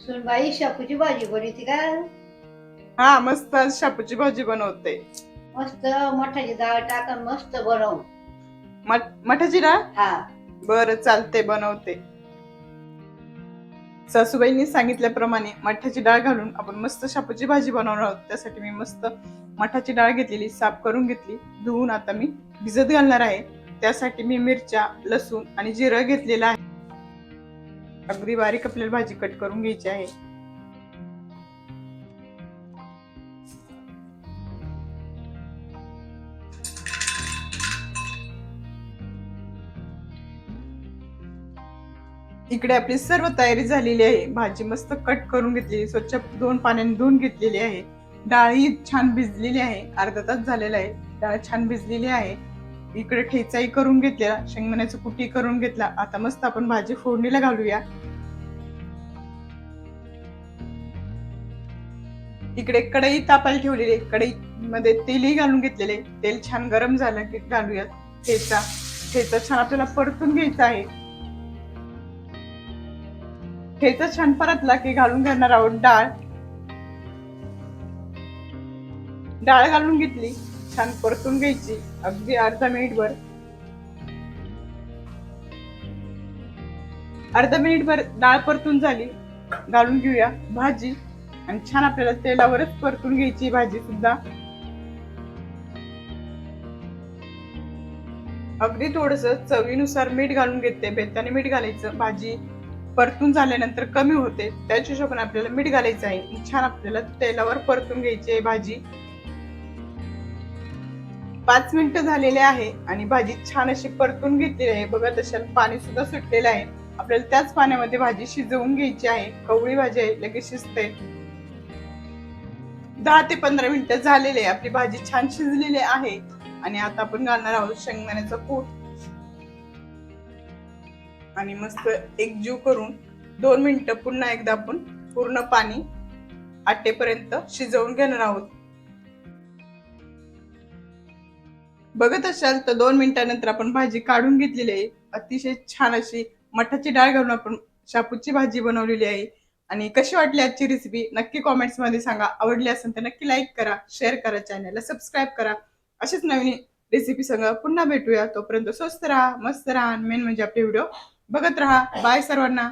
सुनबाई शापूची भाजी बनवते का? हा मस्त आज शापूची भाजी बनवते. मस्त मठाची डाळ टाकून मस्त बनव. मठ- मठाची डाळ? हा. बरं चालते बनवते. सासूबाईंनी सांगितल्याप्रमाणे मठाची डाळ घालून आपण मस्त शापूची भाजी बनवणार आहोत. त्यासाठी मी मस्त मठाची डाळ घेतलेली साफ करून घेतली. धुवून आता मी भिजत घालणार आहे. त्यासाठी मी मिरच्या लसूण आणि जिरं घेतलेलं आहे. अगदी बारीक आपल्याला भाजी कट करून घ्यायची आहे. इकडे आपली सर्व तयारी झालेली आहे. भाजी मस्त कट करून घेतलेली स्वच्छ दोन पाण्याने धुवून घेतलेली आहे. डाळ ही छान भिजलेली आहे. अर्धा तास झालेला आहे. डाळ छान भिजलेली आहे. इकडे ठेचाही करून घेतलेला शेंगदाण्याचं कुटी करून घेतला. आता मस्त आपण भाजी फोडणीला घालूया. इकडे कढई तापायला ठेवलेली आहे. कढई मध्ये तेलही घालून घेतलेले तेल छान गरम झालं की घालूयात. ठेचा ठेचा छान आपल्याला परतून घ्यायचा आहे. ठेचा छान परतला की घालून घेणार आहोत डाळ. डाळ घालून घेतली. छान परतून घ्यायची अगदी अर्धा मिनिटभर. अर्धा मिनिटभर डाळ परतून झाली घालून घेऊया भाजी. आणि छान आपल्याला तेलावरच परतून घ्यायची भाजी सुद्धा. अगदी थोडस चवीनुसार मीठ घालून घेते बेताने मीठ घालायचं भाजी परतून झाल्यानंतर कमी होते त्याच्या हिशोबाने आपल्याला मीठ घालायचं आहे. छान आपल्याला तेलावर परतून घ्यायची आहे भाजी. पाच मिनिटं झालेले आहे आणि भाजी छान अशी परतून घेतलेली आहे. बघा तशा पाणी सुद्धा सुटलेलं आहे. आपल्याला त्याच पाण्यामध्ये भाजी शिजवून घ्यायची आहे. कवळी भाजी आहे लगेच शिजते. दहा ते पंधरा मिनिटं झालेले आहे. आपली भाजी छान शिजलेली आहे. आणि आता आपण घालणार आहोत शेंगदाण्याचा कूट. आणि मस्त एकजीव करून दोन मिनिटं पुन्हा एकदा आपण पूर्ण पाणी आटेपर्यंत शिजवून घेणार आहोत. बघत असाल तर दोन मिनिटानंतर आपण भाजी काढून घेतलेली आहे. अतिशय छान अशी मठाची डाळ घालून आपण शापूची भाजी बनवलेली आहे. आणि कशी वाटली आजची रेसिपी नक्की कॉमेंट्समध्ये सांगा. आवडली असेल तर नक्की लाईक करा शेअर करा चॅनलला सबस्क्राईब करा. अशीच नवीन रेसिपी सांगा पुन्हा भेटूया. तोपर्यंत स्वस्त राहा मस्त राहा मेन म्हणजे आपले व्हिडिओ बघत राहा. बाय सर्वांना.